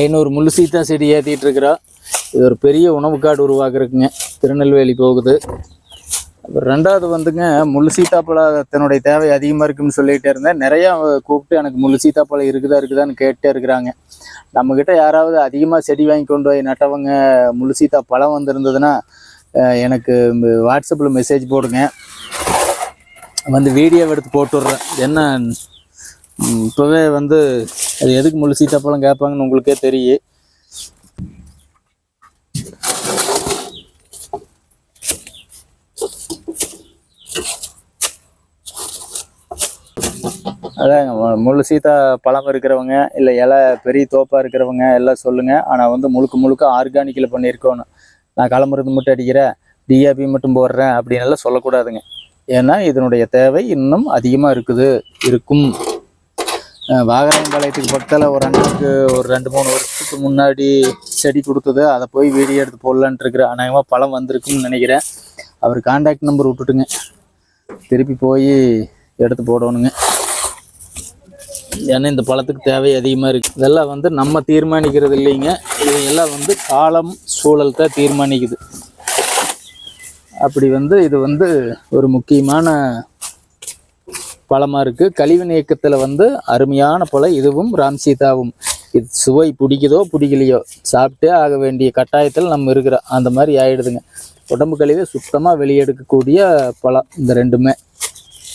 ஐநூறு முள்ளு சீத்தா செடி ஏற்றிட்டு இருக்கிறோம் இது ஒரு பெரிய உணவு காடு உருவாக்குறதுக்குங்க. திருநெல்வேலி போகுது. அப்புறம் ரெண்டாவது வந்துங்க முள்ளு சீத்தாப்பழத்தினுடைய தேவை அதிகமாக இருக்குன்னு சொல்லிகிட்டே இருந்தேன். நிறையா கூப்பிட்டு எனக்கு முள்ளு சீத்தாப்பழம் இருக்குதா இருக்குதான்னு கேட்டே இருக்கிறாங்க. நம்மக்கிட்ட யாராவது அதிகமாக செடி வாங்கி கொண்டு போய் நட்டவங்க முள்ளு சீத்தா பழம் வந்திருந்ததுன்னா எனக்கு வாட்ஸ்அப்பில் மெசேஜ் போடுங்க. வந்து வீடியோ எடுத்து போட்டு என்ன இப்போவே வந்து அது எதுக்கு முழு சீத்தாப்பழம் கேட்பாங்கன்னு உங்களுக்கே தெரியும் அதாங்க முழு சீத்தா பழம் இருக்கிறவங்க இல்லை இலை பெரிய தோப்பாக இருக்கிறவங்க எல்லாம் சொல்லுங்கள் ஆனால் வந்து முழுக்க முழுக்க ஆர்கானிக்கில் பண்ணியிருக்கோன்னு நான் களமருந்து மட்டும் அடிக்கிறேன் டிஏபி மட்டும் போடுறேன் அப்படின்னு எல்லாம் சொல்லக்கூடாதுங்க. ஏன்னா இதனுடைய தேவை இன்னும் அதிகமாக இருக்குது இருக்கும். வாகராயம்பாளையத்துக்கு பக்கத்தில் ஒரு அண்ணனுக்கு ஒரு ரெண்டு மூணு வருஷத்துக்கு முன்னாடி செடி கொடுத்தது. அதை போய் வீடியோ எடுத்து போடலான்ட்டு இருக்கிறேன் அநேகமாக பழம் வந்திருக்குன்னு நினைக்கிறேன். அவர் கான்டாக்ட் நம்பர் விட்டுட்டுங்க. திருப்பி போய் எடுத்து போடணுங்க. ஏன்னா இந்த பழத்துக்கு தேவை அதிகமாக இருக்குது இதெல்லாம் வந்து நம்ம தீர்மானிக்கிறது இல்லைங்க. இது எல்லாம் வந்து காலம் சூழல் தான் தீர்மானிக்குது. அப்படி வந்து இது வந்து ஒரு முக்கியமான பழமாக இருக்குது கழிவு நீக்கத்தில் வந்து அருமையான பழம் இதுவும் ராம் சீதாவும் இது சுவை பிடிக்குதோ பிடிக்கலையோ சாப்பிட்டே ஆக வேண்டிய கட்டாயத்தில் நம்ம இருக்கிறோம் அந்த மாதிரி ஆகிடுதுங்க உடம்பு கழிவை சுத்தமாக வெளியெடுக்கக்கூடிய பழம் இந்த ரெண்டுமே.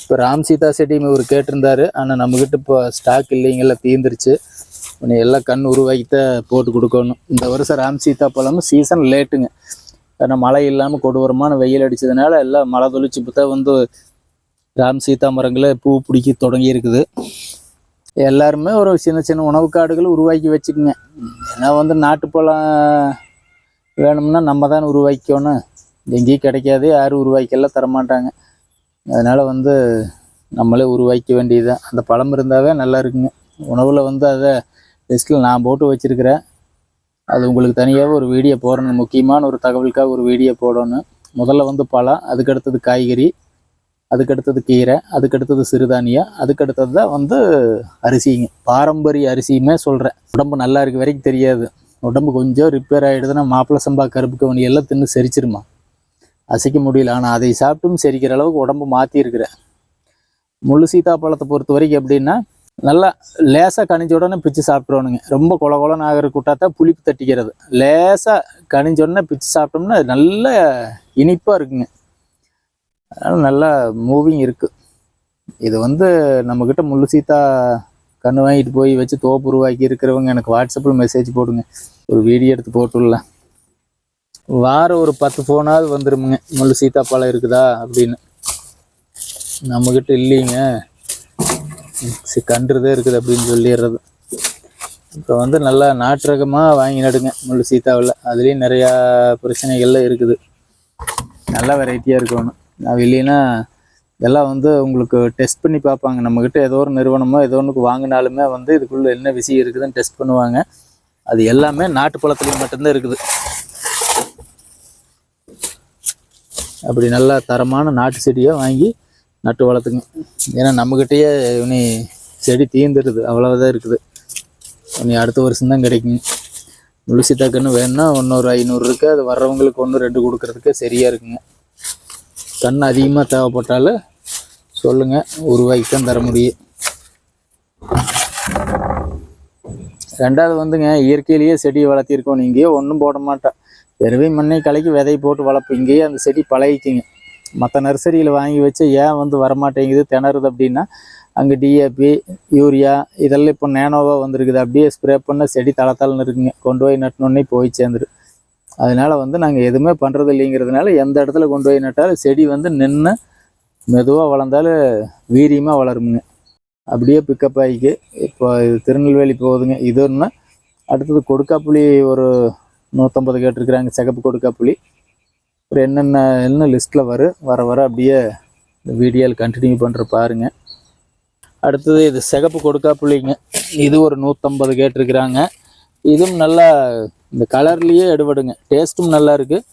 இப்போ ராம் சீதா செடி இவர் கேட்டிருந்தாரு. ஆனால் நம்மக்கிட்ட இப்போ ஸ்டாக் இல்லைங்கள தீந்துருச்சு உன்னை எல்லாம் கண் உருவாக்கித்தான் போட்டு கொடுக்கணும். இந்த வருஷம் ராம் சீதா பழமும் சீசன் லேட்டுங்க ஏன்னா மழை இல்லாமல் கொடூரமான வெயில் அடிச்சதுனால எல்லாம் மழை தொழிச்சு இப்போ தான் வந்து ராம் சீதா மரங்களை பூ பிடிக்க தொடங்கி இருக்குது எல்லாருமே ஒரு சின்ன சின்ன உணவு காடுகளை உருவாக்கி வச்சுக்குங்க. ஏன்னா வந்து நாட்டுப்பழம் வேணும்னா நம்ம தான் உருவாக்கிக்கணும் எங்கேயும் கிடைக்காது யாரும் உருவாக்கெல்லாம் தரமாட்டாங்க. அதனால் வந்து நம்மளே உருவாக்க வேண்டியதுதான். அந்த பழம் இருந்தாவே நல்லா இருக்குங்க. உணவில் வந்து அதை லிஸ்ட்டில் நான் போட்டு வச்சுருக்கிறேன். அது உங்களுக்கு தனியாக ஒரு வீடியோ போடணும். முக்கியமான ஒரு தகவலுக்காக ஒரு வீடியோ போடணும். முதல்ல வந்து பழம் அதுக்கடுத்தது காய்கறி. அதுக்கடுத்தது கீரை அதுக்கடுத்தது சிறுதானியம் அதுக்கடுத்தது தான் வந்து அரிசிங்க. பாரம்பரிய அரிசியுமே சொல்கிறேன் உடம்பு நல்லா இருக்க வரைக்கும் தெரியாது. உடம்பு கொஞ்சம் ரிப்பேர் ஆகிடுதுன்னா மாப்பிள்ளை சம்பா கருப்பு கவனி எல்லாம் தின்னு செரிச்சிருமா? அசைக்க முடியல. ஆனால் அதை சாப்பிட்டும் செரிக்கிற அளவுக்கு உடம்பு மாற்றிருக்கிறேன் முள்ளு சீத்தாப்பழத்தை பொறுத்த வரைக்கும் எப்படின்னா நல்லா லேசாக கனிஞ்ச உடனே பிச்சு சாப்பிட்றோனுங்க ரொம்ப கொல கொலன்னு ஆகிற கூட்டாத்தான் புளிப்பு தட்டிக்கிறது. லேசாக கனிஞ்ச உடனே பிச்சு சாப்பிட்டோம்னா நல்ல இனிப்பாக இருக்குங்க. அதனால் நல்லா மூவிங் இருக்குது இது வந்து நம்மக்கிட்ட முள்ளு சீத்தா கன்று வாங்கிட்டு போய் வச்சு தோப்பு உருவாக்கி இருக்கிறவங்க எனக்கு வாட்ஸ்அப்பில் மெசேஜ் போடுங்க. ஒரு வீடியோ எடுத்து போட்டுடலாம். வாரம் ஒரு பத்து ஃபோனாவது வந்துருமுங்க. முள்ளு சீத்தாப்பழம் இருக்குதா அப்படின்னு. நம்மக்கிட்ட இல்லைங்க. சரி கன்றுதே இருக்குது அப்படின்னு சொல்லிடுறது. இப்போ வந்து நல்லா நாட்டு ரகமாக வாங்கி நடுங்க முள்ளு சீத்தாவில். அதுலேயும் நிறையா பிரச்சனைகள்லாம் இருக்குது. நல்ல வெரைட்டியாக இருக்கணும் அது இல்லைன்னா இதெல்லாம் வந்து உங்களுக்கு டெஸ்ட் பண்ணி பார்ப்பாங்க. நம்மக்கிட்ட ஏதோ ஒரு நிறுவனமோ ஏதோ ஒன்றுக்கு வாங்கினாலுமே வந்து இதுக்குள்ளே என்ன விஷயம் இருக்குதுன்னு டெஸ்ட் பண்ணுவாங்க. அது எல்லாமே நாட்டு பழத்துலேயும் மட்டும்தான் இருக்குது. அப்படி நல்லா தரமான நாட்டு செடியை வாங்கி நட்டு வளர்த்துங்க. ஏன்னா நம்மக்கிட்டேயே இனி செடி தீந்துடுது அவ்வளவுதான் இருக்குது. இனி அடுத்த வருஷம் தான் கிடைக்குங்க. முழுசி கன்று வேணும்னா இன்னொரு ஐநூறு இருக்குது அது வர்றவங்களுக்கு ஒன்று ரெண்டு கொடுக்கறதுக்கு சரியாக இருக்குங்க. கண் அதிகமாக தேவைப்பட்டாலும் சொல்லுங்கள் உருவாக்கி தான் தர முடியும். ரெண்டாவது வந்துங்க இயற்கையிலேயே செடியை வளர்த்திருக்கோம். இங்கேயே ஒன்றும் போட மாட்டேன் எருவை மண்ணை கலக்கி விதை போட்டு வளர்ப்போம் இங்கேயே அந்த செடி பழகிக்குங்க. மற்ற நர்சரியில் வாங்கி வச்சு ஏன் வந்து வரமாட்டேங்குது திணறுது அப்படின்னா அங்கே டிஏபி யூரியா இதெல்லாம் இப்போ நேனோவாக வந்திருக்குது. அப்படியே ஸ்ப்ரே பண்ண செடி தளத்தளன்னு இருக்குங்க. கொண்டு போய் நட்டினோடனே போய் சேர்ந்துரு அதனால் வந்து நாங்கள் எதுவுமே பண்ணுறது இல்லைங்கிறதுனால எந்த இடத்துல கொண்டு போய் நட்டாலும் செடி வந்து நின்று மெதுவாக வளர்ந்தாலும் வீரியமாக வளருமுங்க. அப்படியே பிக்கப் ஆகிக்கு இப்போ இது திருநெல்வேலி போகுதுங்க. இது ஒன்று அடுத்தது கொடுக்காப்புளி ஒரு நூற்றம்பது கேட்டிருக்கிறாங்க. சிகப்பு கொடுக்காப்புளி. அப்புறம் என்னென்ன என்ன லிஸ்ட்டில் வரும் வர? வர அப்படியே இந்த வீடியோவில் கண்டினியூ பண்ணுற பாருங்க. அடுத்தது இது சிகப்பு கொடுக்காப்புளிங்க. இது ஒரு நூற்றம்பது கேட்டிருக்கிறாங்க. இதுவும் நல்லா இந்த கலர்லேயே எடுபடுங்க. டேஸ்ட்டும் நல்லா இருக்குது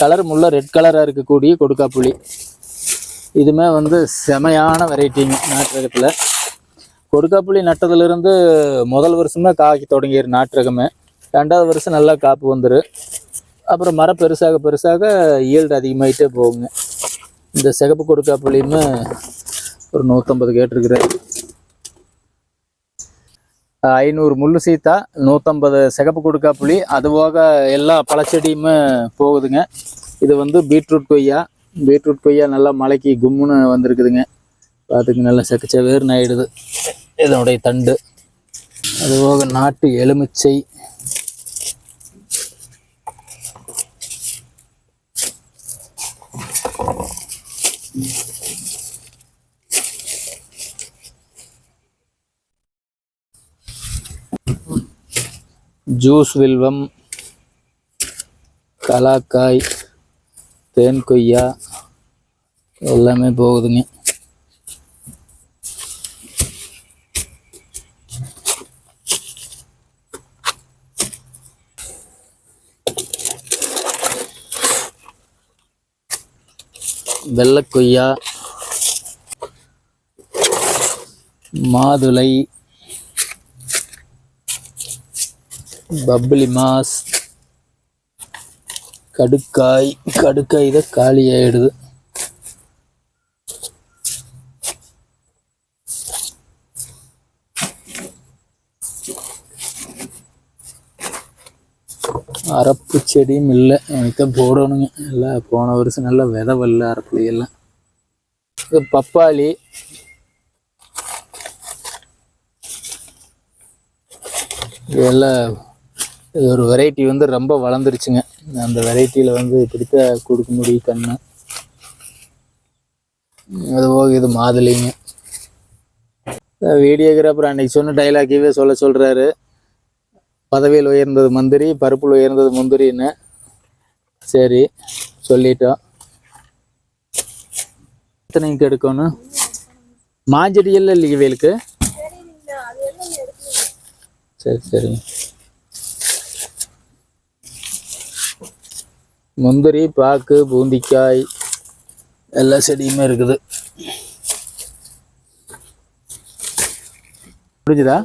கலர் முள்ள ரெட் கலராக இருக்கக்கூடிய கொடுக்காப்புளி இதுமே வந்து செமையான வெரைட்டிங்க நாட்டகத்தில் கொடுக்காப்புளி நட்டதுலேருந்து முதல் வருஷமே காய்க்க தொடங்கிடு நாட்டகமே ரெண்டாவது வருஷம் நல்லா காப்பு வந்துடும் அப்புறம் மரம் பெருசாக பெருசாக ஈல்டு அதிகமாயிட்டே போகுங்க. இந்த சிகப்பு கொடுக்காப்புலையுமே ஒரு நூற்றம்பது கேட்டிருக்கிறேன் ஐநூறு முள்ளு சீத்தா நூற்றம்பது சிகப்பு கொடுக்கா புளி அதுபோக எல்லா பழச்செடியுமே போகுதுங்க. இது வந்து பீட்ரூட் கொய்யா. பீட்ரூட் கொய்யா நல்லா மலைக்கு கும்முன்னு வந்திருக்குதுங்க. பார்த்துக்கு நல்லா செக்கச்சவேர்னு ஆகிடுது இதனுடைய தண்டு. அதுபோக நாட்டு எலுமிச்சை. ஜூஸ் வில்வம் கலாக்காய் தேன் கொய்யா எல்லாமே போகுதுங்க. வெள்ளை கொய்யா மாதுளை பப்ளி மாஸ் கடுக்காய் கடுக்காய் தான் காலி ஆயிடுது அரப்பு செடியும் இல்லை எனக்கு தான் போடணுங்க. எல்லாம் போன வருஷம் நல்லா விதை வரல அரப்புல எல்லாம் இது பப்பாளி. இதெல்லாம் இது ஒரு வெரைட்டி வந்து ரொம்ப வளர்ந்துருச்சுங்க. அந்த வெரைட்டியில் வந்து இப்படித்தான் கொடுக்க முடியும் கண்ணு அது போக இது மாதுளைங்க. வீடியோகிராஃபர் அன்னைக்கு சொன்ன டைலாக்கையே சொல்ல சொல்கிறாரு பதவியில் உயர்ந்தது மந்திரி பருப்பில் உயர்ந்தது முந்திரின்னு. சரி சொல்லிட்டோம். எத்தனைக்கு எடுக்கணும்? மாஞ்செடி இல்லை இல்லைங்க வேலுக்கு சரி. சரிங்க முந்திரி பாக்கு பூந்திக்காய் எல்லா செடியுமே இருக்குது. புரிஞ்சுதா?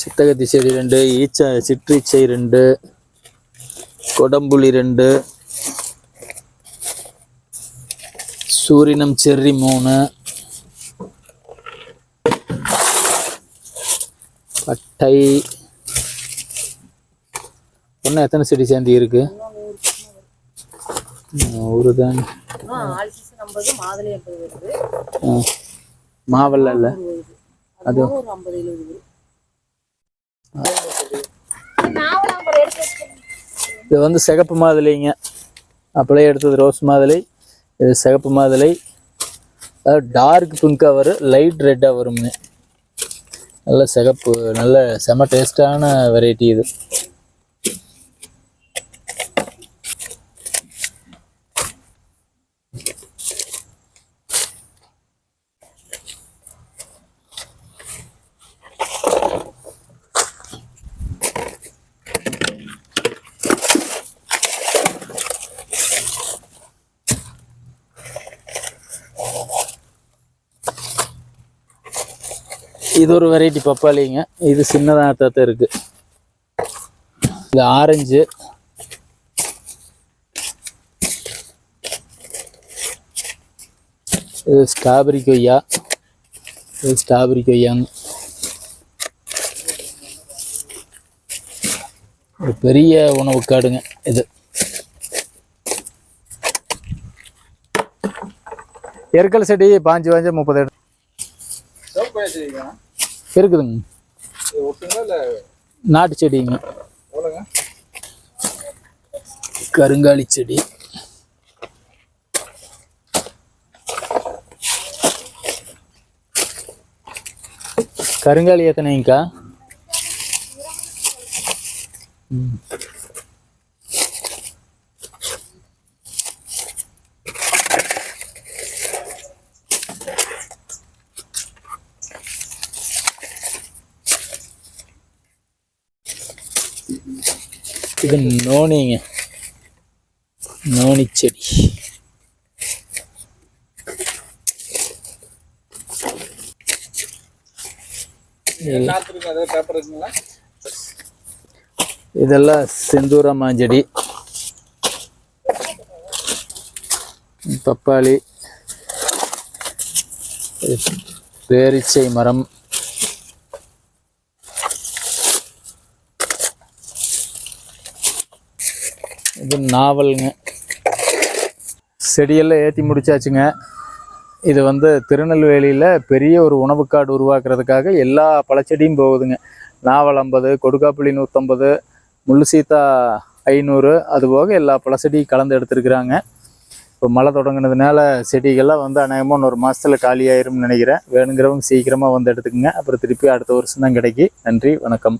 சித்தகத்தி செடி ரெண்டு ஈச்சா சிற்றீச்சை ரெண்டு கொடம்புளி ரெண்டு சூரினம் செர்ரி மூணு பட்டை இன்னும் எத்தனை செடி சேர்ந்து இருக்கு? ஒரு தான். மாவல்ல இல்லை? அது. இது வந்து சிகப்பு மாதுளைங்க. அப்படியே எடுத்தது ரோஸ் மாதுளை. இது சிகப்பு மாதுளை. அதாவது டார்க் பிங்காக வரும் லைட் ரெட்டாக வருங்க நல்ல சிகப்பு நல்ல செம டேஸ்டான வெரைட்டி இது. இது ஒரு வெரைட்டி பப்பாளிங்க. இது சின்னதாக தான் இருக்கு. இது ஆரஞ்சு இது ஸ்ட்ராபெரி கொய்யா. இது ஸ்ட்ராபெரி கொய்யாங்க. ஒரு பெரிய உணவு காடுங்க இது. எருக்கல் செடி பாஞ்சு பாஞ்சு முப்பது எடு- இருக்குதுங்க. நாட்டு செடிங்க. கருங்காலி செடி. கருங்காலி எத்தனைங்கக்கா ம். இது நோனிங்க. நோனி செடி. இதெல்லாம் செந்தூர மாஞ்செடி பப்பாளி. பேரிச்சை மரம். இது நாவலுங்க. செடியெல்லாம் ஏற்றி முடிச்சாச்சுங்க. இது வந்து திருநெல்வேலியில் பெரிய ஒரு உணவுக்காடு உருவாக்குறதுக்காக எல்லா பழச்செடியும் போகுதுங்க. நாவல் ஐம்பது கொடுக்காப்புளி நூற்றம்பது முள்ளு சீத்தா ஐநூறு அதுபோக எல்லா பழச்செடியும் கலந்து எடுத்துருக்குறாங்க. இப்போ மழை தொடங்குனதுனால செடிகள்லாம் வந்து அநேகமாக இன்னொரு மாதத்தில் காலியாயிரும்னு நினைக்கிறேன். வேணுங்கிறவங்க சீக்கிரமாக வந்து எடுத்துக்கோங்க. அப்புறம் திருப்பி அடுத்த வருஷம் தான் கிடைக்கி. நன்றி வணக்கம்.